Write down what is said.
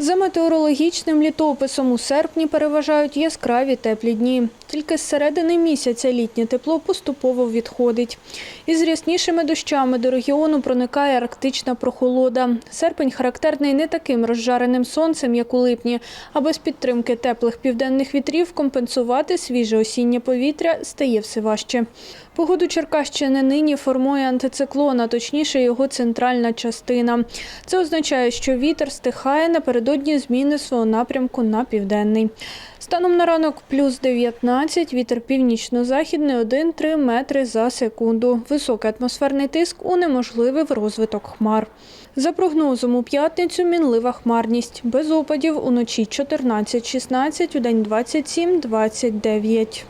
За метеорологічним літописом у серпні переважають яскраві теплі дні. Тільки з середини місяця літнє тепло поступово відходить. Із ряснішими дощами до регіону проникає арктична прохолода. Серпень характерний не таким розжареним сонцем, як у липні, а без підтримки теплих південних вітрів компенсувати свіже осіннє повітря стає все важче. Погоду Черкащини нині формує антициклон, а точніше його центральна частина. Це означає, що вітер стихає напередодні зміни свого напрямку на південний. Станом на ранок плюс 19, вітер північно-західний 1-3 метри за секунду. Високий атмосферний тиск унеможливив розвиток хмар. За прогнозом, у п'ятницю мінлива хмарність. Без опадів уночі 14-16, у день 27-29.